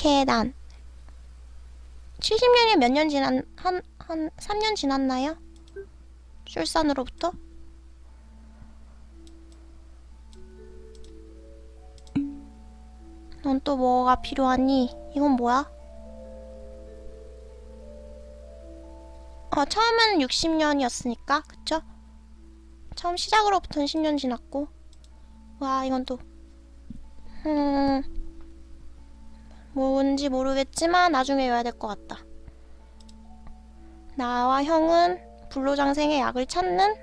계단 70년이 몇 년 지났 한, 한 3년 지났나요? 출산으로부터? 넌 또 뭐가 필요하니? 이건 뭐야? 어, 처음은 60년이었으니까, 그쵸? 처음 시작으로부터는 10년 지났고. 와, 이건 또. 음. 뭔지 모르겠지만, 나중에 외워야 될 것 같다. 나와 형은 불로장생의 약을 찾는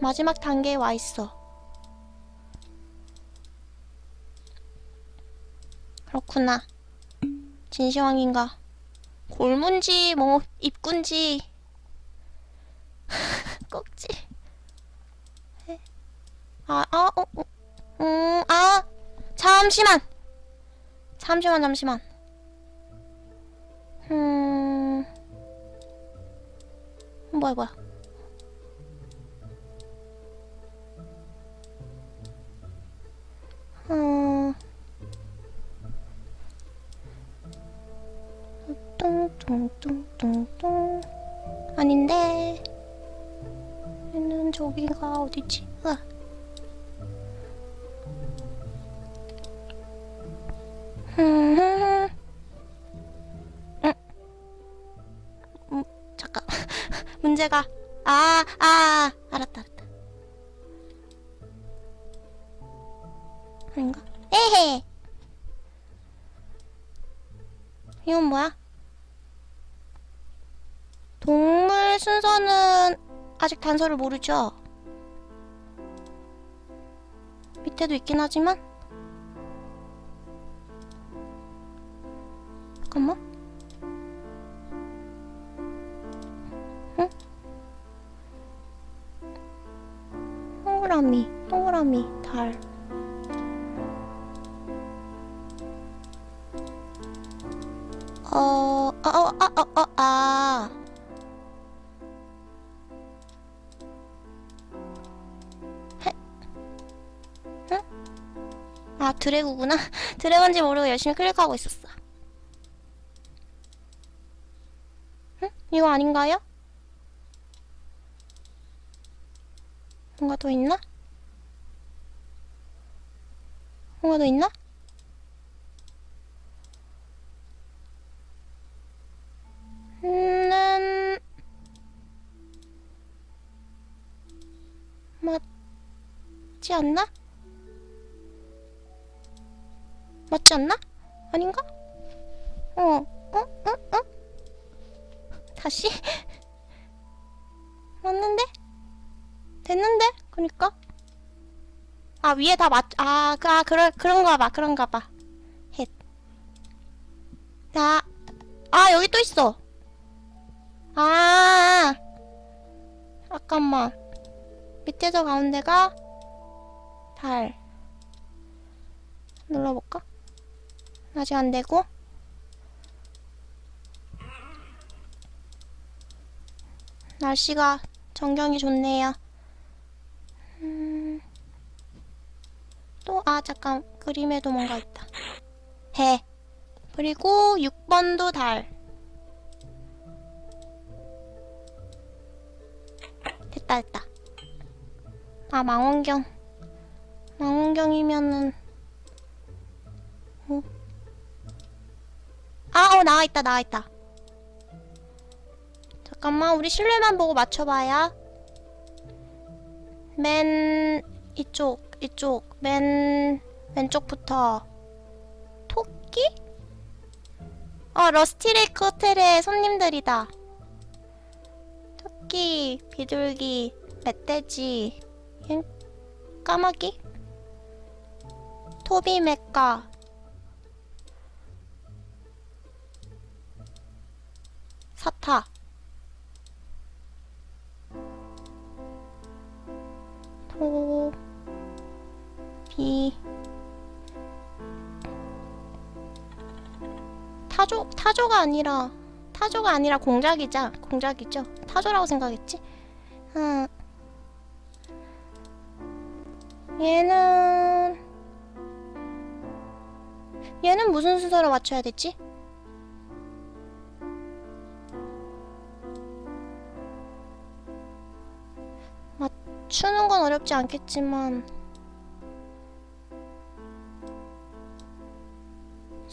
마지막 단계에 와 있어. 그렇구나. 진시황인가? 골문지, 뭐, 입군지, 꼭지. 에? 아, 아, 어, 어, 음, 아, 잠시만! 잠시만, 잠시만. 음, 뭐야, 뭐야. 음, 뚱뚱뚱뚱뚱 아닌데 얘는 저기가 어디지? 으 문제가 아, 아, 알았다, 알았다. 아닌가? 에헤. 이건 뭐야? 동물 순서는 아직 단서를 모르죠? 밑에도 있긴 하지만 잠깐만 동그라미 동그라미 달 어, 어, 어, 아, 어, 어, 아. 아, 드래그구나. 드래그인지 모르고 열심히 클릭하고 있었어. 응? 이거 아닌가요? 뭔가 더 있나? 뭔가 더 있나? 는 맞지 않나? 맞지 않나? 아닌가? 어, 어, 어, 어? 다시? 맞는데? 됐는데? 그니까? 아, 위에 다 맞, 아, 그, 아, 그러, 그런가 봐, 그런가 봐. 헷. 나, 아, 여기 또 있어. 아, 잠깐만. 밑에서 가운데가 달. 눌러볼까? 아직 안 되고. 날씨가 정경이 좋네요. 음, 또, 아, 잠깐. 그림에도 뭔가 있다. 해. 그리고 6번도 달. 됐다 됐다 아 망원경 망원경이면은 어? 아어 나와있다 나와있다 잠깐만 우리 실루엣만 보고 맞춰봐야 맨 이쪽 이쪽 맨 왼쪽부터 토끼? 어 러스티레이크 호텔의 손님들이다. 토끼, 비둘기, 멧돼지, 흰 까마귀, 토비 메까, 사타, 토, 비, 타조, 타조가 아니라 타조가 아니라 공작이자 공작이죠. 타조라고 생각했지. 음. 얘는 얘는 무슨 순서로 맞춰야 되지? 맞추는 건 어렵지 않겠지만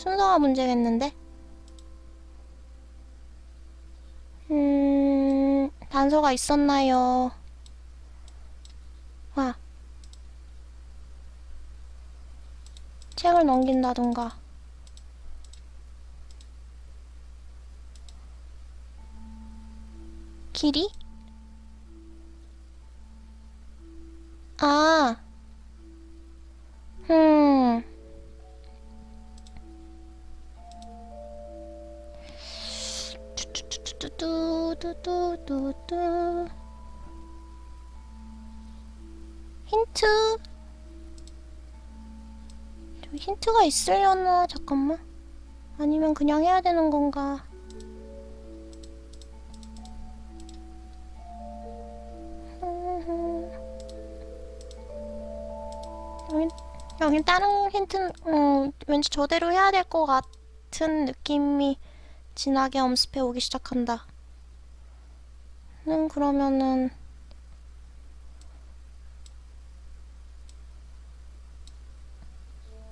순서가 문제겠는데? 음... 단서가 있었나요? 와 책을 넘긴다던가 길이? 뚜뚜뚜뚜뚜 힌트? 좀 힌트가 있으려나? 잠깐만. 아니면 그냥 해야 되는 건가? 여긴, 다른 힌트 어, 왠지 저대로 해야 될 것 같은 느낌이 진하게 엄습해 오기 시작한다. 는 그러면은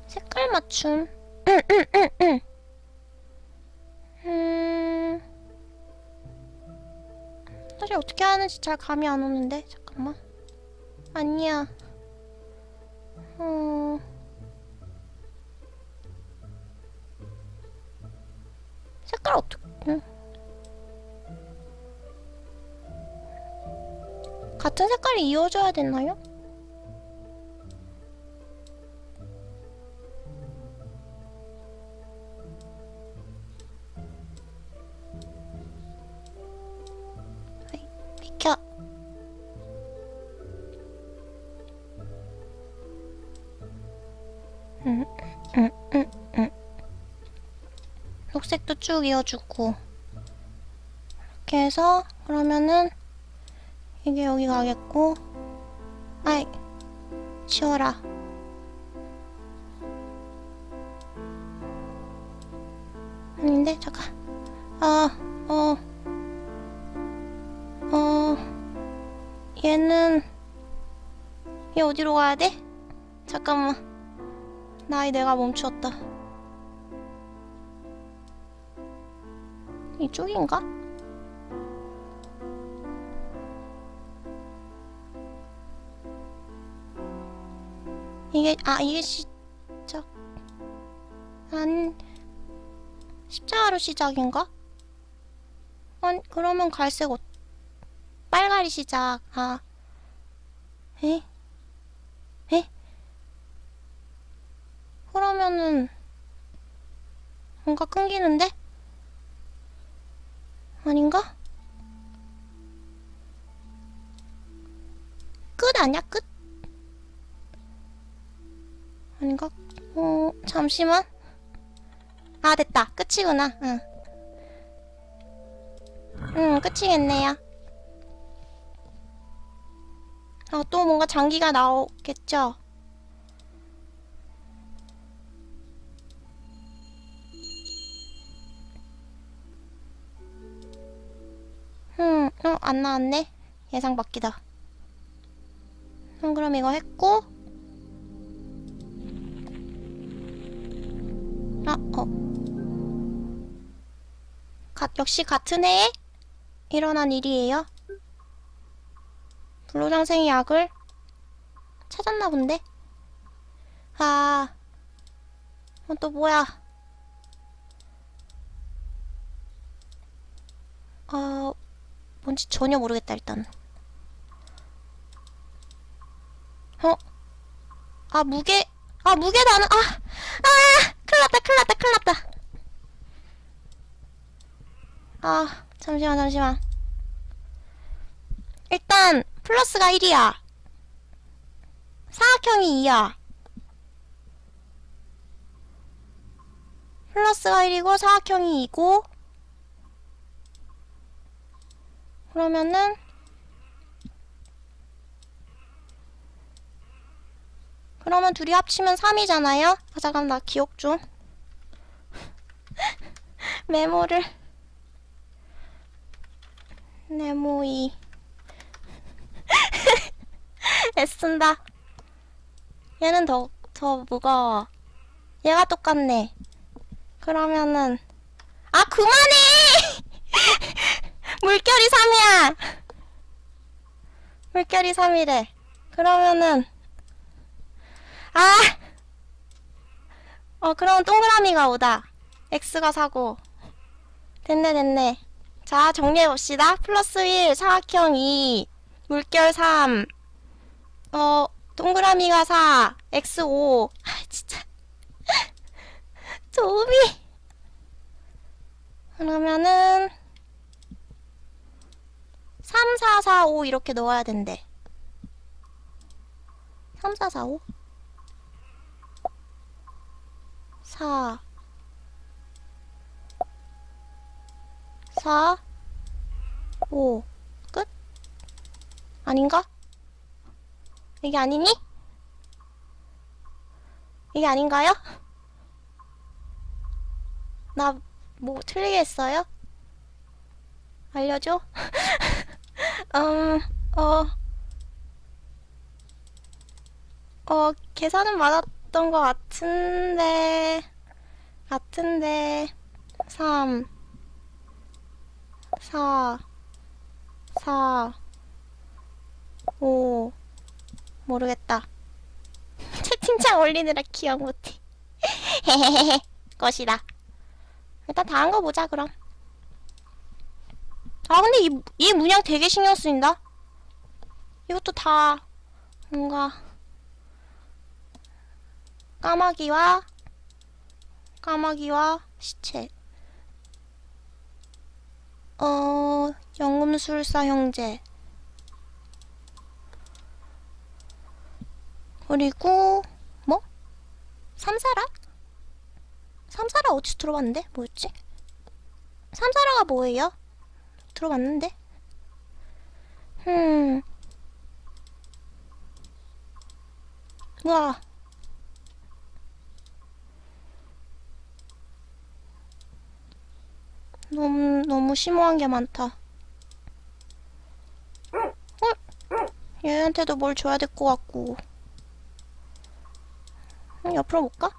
색깔 맞춤. 음, 사실 어떻게 하는지 잘 감이 안 오는데 잠깐만. 아니야. 어... 색깔 어떻게? 응. 같은 색깔이 이어져야 되나요? 아이, 비켜. 응, 응, 응, 응. 녹색도 쭉 이어주고 이렇게 해서 그러면은 이게 여기 가겠고. 아이 치워라. 아닌데? 잠깐. 아어어. 어, 얘는 얘 어디로 가야 돼? 잠깐만. 나이 내가 멈추었다. 이쪽인가? 이게 아 이게 시작 한 십자가로 시작인가? 아 그러면 갈색 옷 빨갈이 시작 아 에? 에? 그러면은 뭔가 끊기는데? 아닌가? 끝 아니야 끝? 아닌가? 어 잠시만 아 됐다 끝이구나 응. 응 끝이겠네요 아 또 뭔가 장기가 나오겠죠? 음, 어, 안 나왔네. 예상 밖이다. 음, 그럼 이거 했고. 아, 어. 가, 역시 같은 해에 일어난 일이에요. 불로장생이 약을 찾았나 본데? 아, 어, 또 뭐야? 어, 뭔지 전혀 모르겠다 일단 어? 아 무게 아 무게 나는 아! 아! 큰일났다 큰일났다 큰일났다. 아 잠시만 잠시만. 일단 플러스가 1이야. 사각형이 2야. 플러스가 1이고 사각형이 2고 그러면은 그러면 둘이 합치면 3이잖아요? 아 잠깐 나 기억 좀 메모를. 네모이. 애쓴다. 얘는 더, 더 무거워. 얘가 똑같네. 그러면은. 아 그만해! 물결이 3이야! 물결이 3이래. 그러면은 아 어, 그럼 동그라미가 5다. x가 4고. 됐네, 됐네. 자, 정리해봅시다. 플러스 1, 사각형 2, 물결 3, 어, 동그라미가 4, x 5. 아, 진짜. 도움이. 그러면은, 3, 4, 4, 5 이렇게 넣어야 된대. 3, 4, 4, 5? 4 4 5 끝? 아닌가? 이게 아니니? 이게 아닌가요? 나 뭐 틀리게 했어요? 알려줘? 음, 어, 어, 계산은 맞았던 것 같 은데, 같은데, 3, 4, 4, 5, 모르겠다. 채팅창 올리느라 기억 못해. 헤헤헤헤, 것이다. 일단 다 한 거 보자, 그럼. 아, 근데 이, 이 문양 되게 신경 쓰인다? 이것도 다, 뭔가, 까마귀와 까마귀와 시체 어 연금술사 형제 그리고 뭐? 삼사라? 삼사라 어디서 들어봤는데? 뭐였지? 삼사라가 뭐예요? 들어봤는데? 음 우와 너무 너무 심오한 게 많다. 어? 얘한테도 뭘 줘야 될 것 같고. 어, 옆으로 볼까?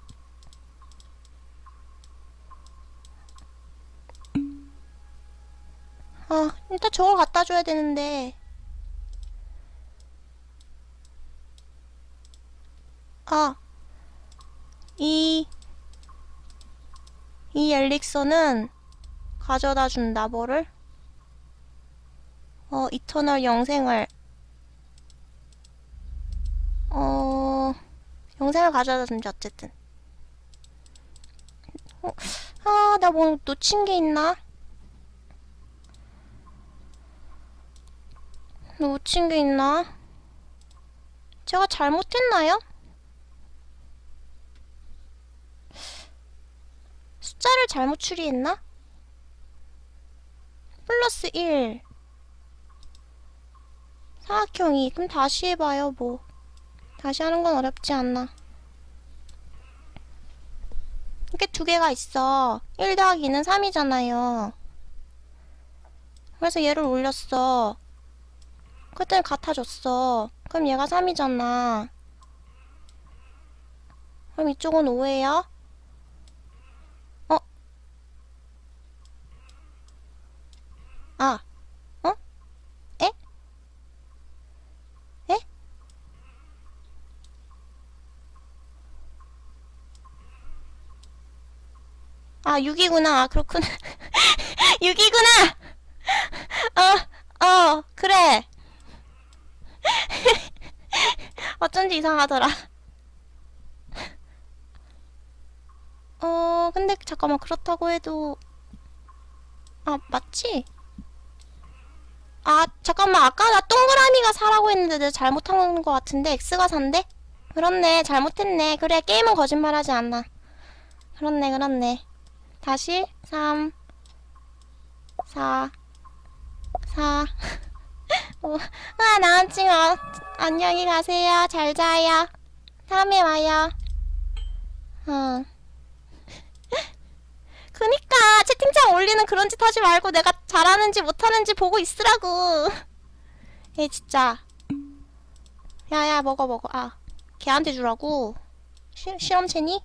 아, 일단 저걸 갖다 줘야 되는데. 아, 이, 이 엘릭서는 가져다 준다 뭐를? 어 이터널 영생을 어 영생을 가져다 준지 어쨌든 어, 아나 뭐 놓친 게 있나? 놓친 게 있나? 제가 잘못했나요? 숫자를 잘못 추리했나? 플러스 1 사각형 2 그럼 다시 해봐요 뭐. 다시 하는 건 어렵지 않나. 이렇게 두 개가 있어. 1 더하기 2는 3이잖아요. 그래서 얘를 올렸어. 그때는 같아졌어. 그럼 얘가 3이잖아. 그럼 이쪽은 5예요 아, 어? 에? 에? 아, 6이구나. 아, 그렇구나. 6이구나! 어, 어, 그래. 어쩐지 이상하더라. 어, 근데 잠깐만, 그렇다고 해도. 아, 맞지? 아, 잠깐만. 아까 나 동그라미가 4라고 했는데 내가 잘못한 것 같은데 X가 4인데? 그렇네. 잘못했네. 그래, 게임은 거짓말하지 않아. 그렇네, 그렇네. 다시 3 4 4 5 아, 나은찡아. 안녕히 가세요. 잘 자요. 다음에 와요. 어. 그니까 채팅창 놀리는 그런 짓 하지 말고 내가 잘하는지 못하는지 보고 있으라고. 얘 진짜. 야야 먹어 먹어. 아 걔한테 주라고. 시, 실험체니?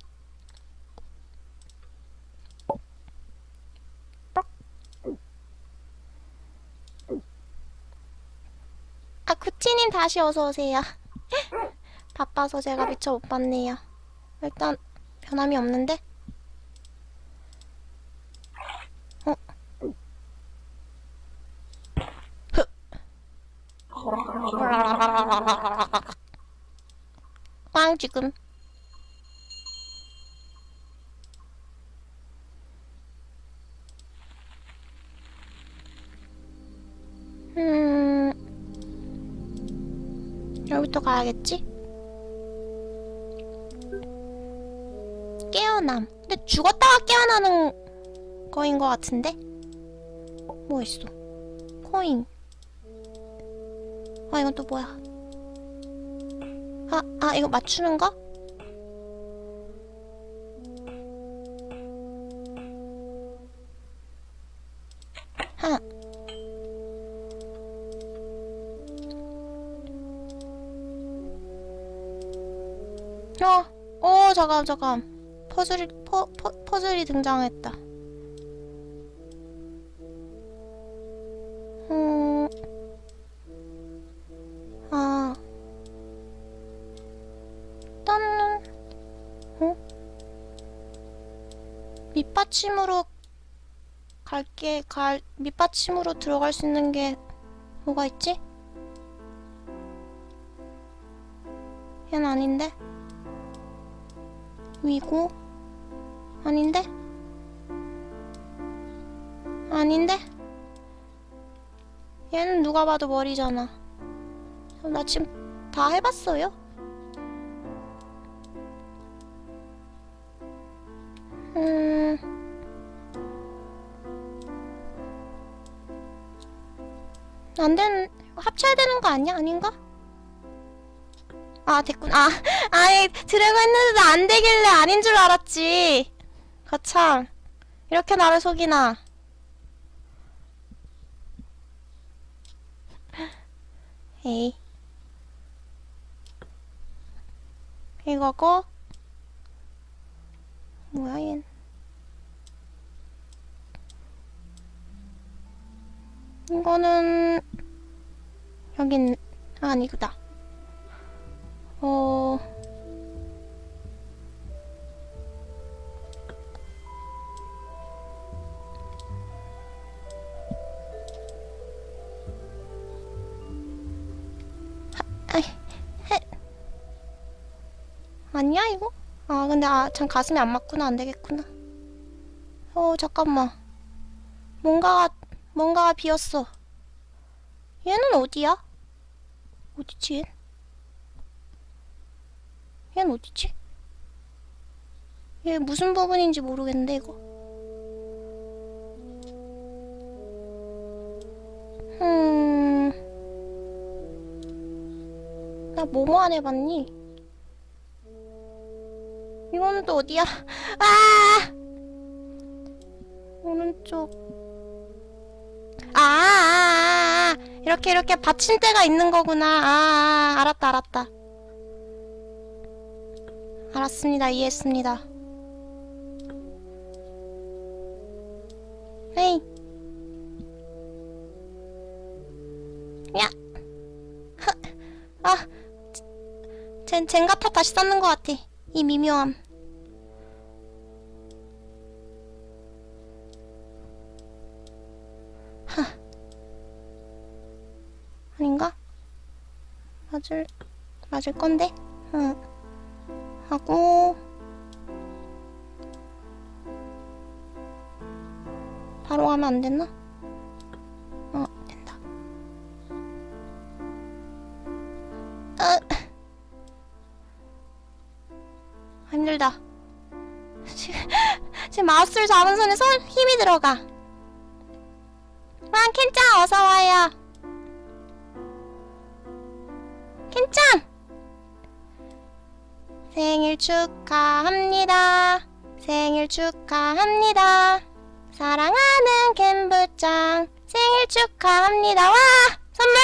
아 구티님 다시 어서 오세요. 바빠서 제가 미처 못 봤네요. 일단 변함이 없는데. 어? 흐. 꽝 지금. 음. 여기부터 가야겠지? 깨어남. 근데 죽었다가 깨어나는 거인 것 같은데? 뭐 있어? 코인. 아, 이건 또 뭐야? 아, 아, 이거 맞추는 거? 하. 어, 어, 잠깐, 잠깐. 퍼즐이, 퍼, 퍼, 퍼즐이 등장했다. 밑받침으로 갈게, 갈, 밑받침으로 들어갈 수 있는 게 뭐가 있지? 얘는 아닌데? 위고 아닌데? 아닌데? 얘는 누가 봐도 머리잖아. 나 지금 다 해봤어요? 거 아니야? 아닌가? 아, 됐군. 아, 아이, 드래곤 했는데도 안 되길래 아닌 줄 알았지. 거참. 이렇게 나를 속이나. 에이. 이거고. 뭐야, 얘. 이거는, 여긴, 아, 아니구나. 어... 아니야 이거? 아 근데 아참 가슴이 안 맞구나 안 되겠구나. 어 잠깐만. 뭔가가 뭔가가 비었어. 얘는 어디야? 어디지? 얘? 얘는 어디지? 얘 무슨 부분인지 모르겠는데 이거 음 나 뭐뭐 안 해봤니? 이거는 또 어디야? 아 오른쪽 이렇게 이렇게 받침대가 있는 거구나 아, 아 알았다 알았다 알았습니다. 이해했습니다. 헤이. 야. 하. 아. 젠, 젠가타 다시 쌓는 것 같아. 이 미묘함. 맞을, 맞을 건데? 응. 하고 바로 가면 안 되나? 어 된다. 아 힘들다. 지금, 마우스를 잡은 손에 손 힘이 들어가. 와 켄짱 어서 와요. 켄짱. 생일 축하합니다. 생일 축하합니다. 사랑하는 캠부짱 생일 축하합니다. 와! 선물!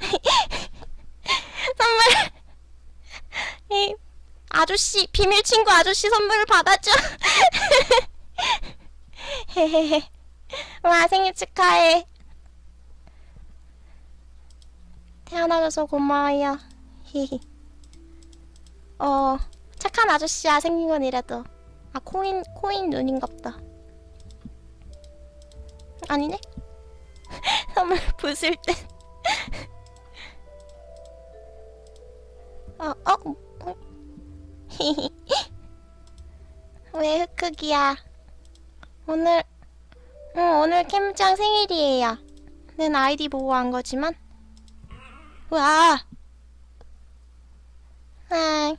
선물! 이 아저씨, 비밀 친구 아저씨 선물을 받았죠? 와, 생일 축하해. 태어나줘서 고마워요. 히히. 어, 착한 아저씨야, 생긴 건 이래도. 아, 코인, 코인 눈인갑다. 아니네? 선물 부술 듯. 어, 어. 왜 흑흑이야? 오늘, 응, 오늘 캠장 생일이에요. 는 아이디 보고 한 거지만. 와. 아,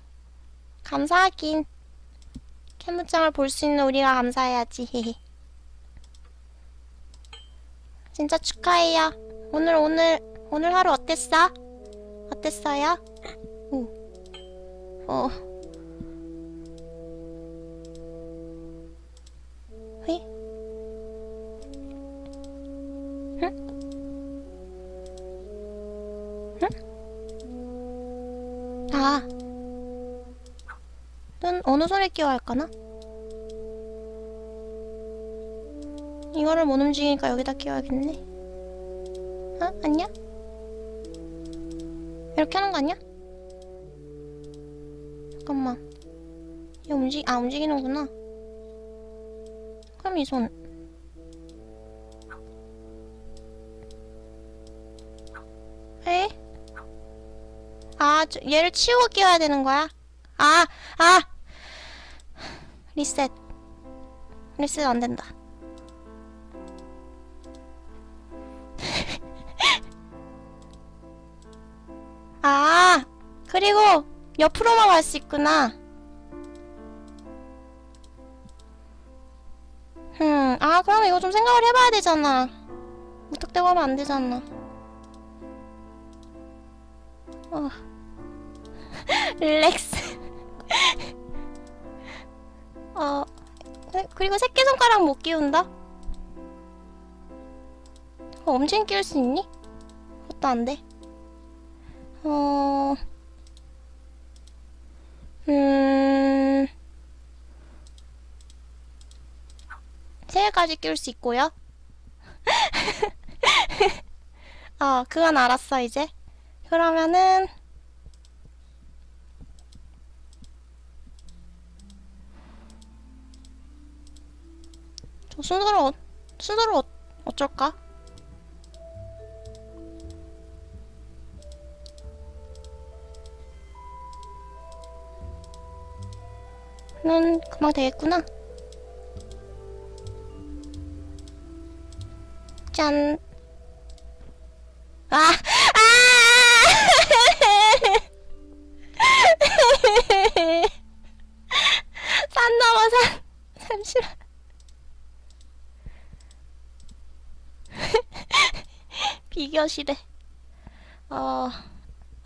감사하긴. 캠장을 볼 수 있는 우리가 감사해야지. 진짜 축하해요. 오늘, 오늘, 오늘 하루 어땠어? 어땠어요? 오. 어. 어느 손에 끼워 할까나? 이거를 못 움직이니까 여기다 끼워야겠네. 어? 아니야? 이렇게 하는 거 아니야? 잠깐만. 이 움직, 아, 움직이는구나. 그럼 이 손. 에? 아, 저, 얘를 치우고 끼워야 되는 거야? 아, 아! 리셋. 리셋 안 된다. 아, 그리고 옆으로만 갈 수 있구나. 음, 아, 그럼 이거 좀 생각을 해봐야 되잖아. 무턱대고 하면 안 되잖아. 어. 릴렉스. 어, 그- 그리고 새끼손가락 못 끼운다? 어, 엄청 끼울 수 있니? 그것도 안 돼. 어, 음, 세 개까지 끼울 수 있고요. 어, 그건 알았어, 이제. 그러면은, 저 어, 순서를 어, 어쩔까? 는 금방 되겠구나. 짠. 아! 아! 비교시래. 어,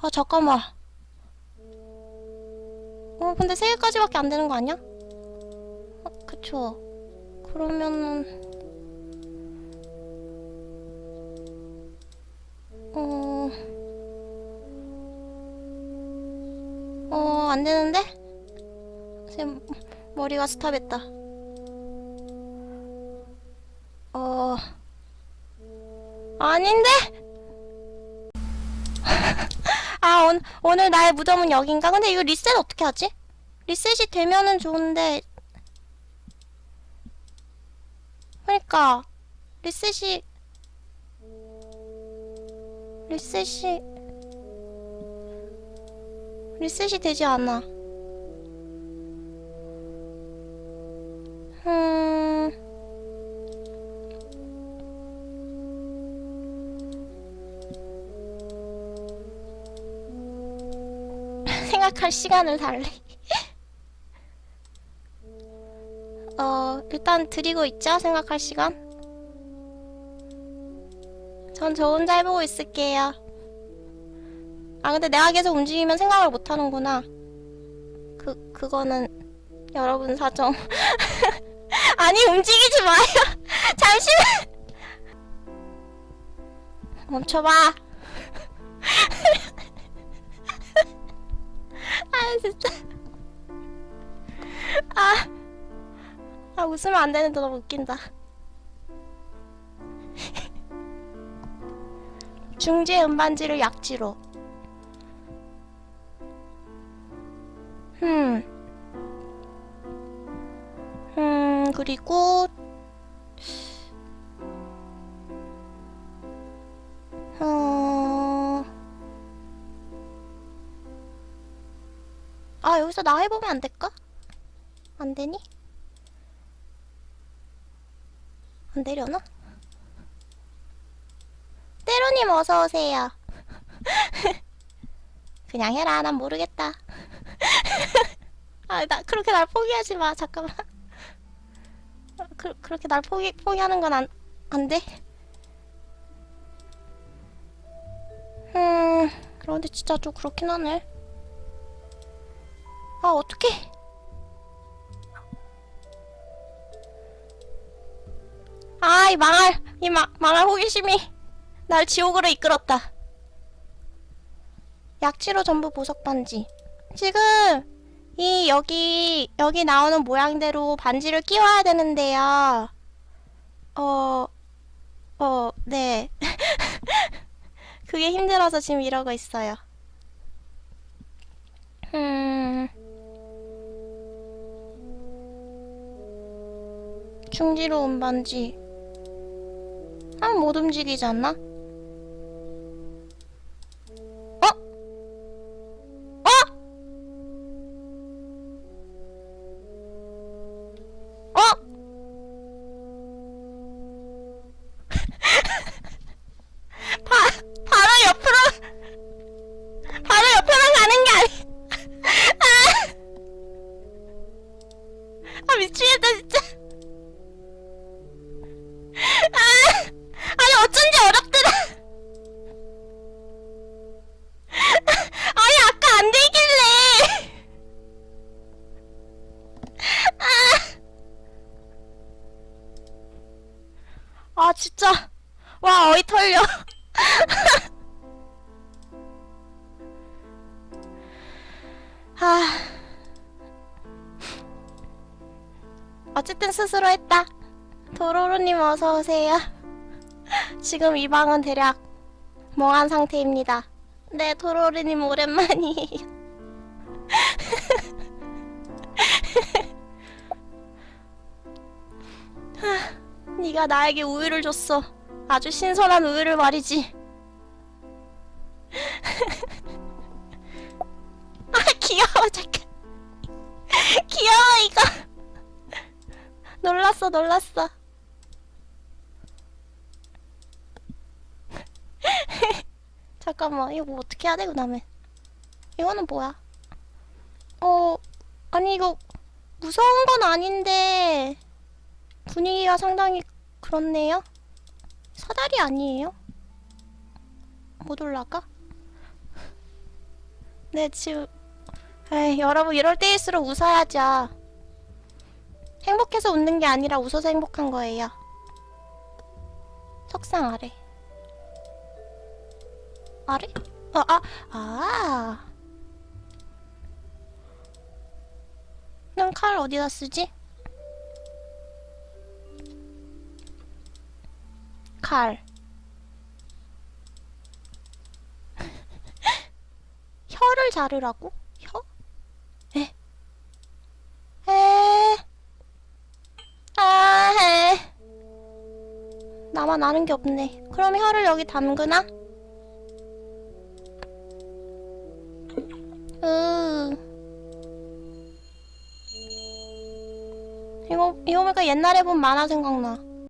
어, 잠깐만. 어, 근데 세 개까지밖에 안 되는 거 아니야? 어, 그쵸. 그러면은, 어, 어, 안 되는데? 제 머리가 스탑했다. 어, 아닌데? 온, 오늘 나의 무덤은 여긴가? 근데 이거 리셋 어떻게 하지? 리셋이 되면은 좋은데. 그러니까, 리셋이, 리셋이, 리셋이 되지 않아. 생각할 시간을 달래. 어, 일단 드리고 있죠? 생각할 시간. 전 저 혼자 해보고 있을게요. 아, 근데 내가 계속 움직이면 생각을 못 하는구나. 그, 그거는 여러분 사정. 아니 움직이지 마요. 잠시만. 멈춰봐. 아 진짜. 아. 아 웃으면 안 되는데 너무 웃긴다. 중지 음반지를 약지로. 음. 음, 그리고, 어, 아, 여기서 나 해보면 안 될까? 안 되니? 안 되려나? 때로님 어서오세요. 그냥 해라, 난 모르겠다. 아, 나, 그렇게 날 포기하지 마, 잠깐만. 어, 그, 그렇게 날 포기, 포기하는 건 안, 안 돼. 음, 그런데 진짜 좀 그렇긴 하네. 아, 어떡해. 아, 이 망할, 이 마, 망할 호기심이 날 지옥으로 이끌었다. 약지로 전부 보석 반지. 지금 이 여기 여기 나오는 모양대로 반지를 끼워야 되는데요. 어, 어, 네. 그게 힘들어서 지금 이러고 있어요. 음. 중지로 온 반지. 아, 못 움직이지 않나? 어쨌든 스스로 했다 도로로님 어서오세요 지금 이 방은 대략 멍한 상태입니다 네 도로로님 오랜만이에요 네가 나에게 우유를 줬어. 아주 신선한 우유를 말이지. 아 귀여워 잠깐. 귀여워 이거. 놀랐어 놀랐어. 잠깐만 이거 뭐 어떻게 해야 돼 그다음에. 이거는 뭐야? 어 아니 이거 무서운 건 아닌데. 분위기가 상당히 그렇네요. 사다리 아니에요? 못 올라가? 네, 지금. 에이, 여러분, 이럴 때일수록 웃어야죠. 행복해서 웃는 게 아니라 웃어서 행복한 거예요. 석상 아래. 아래? 어, 아, 아. 난칼 어디다 쓰지? 칼. 혀를 자르라고? 혀? 에? 에? 아, 에. 나만 아는 게 없네. 그럼 혀를 여기 담그나? 으. 이거, 이거 보니까 옛날에 본 만화 생각나.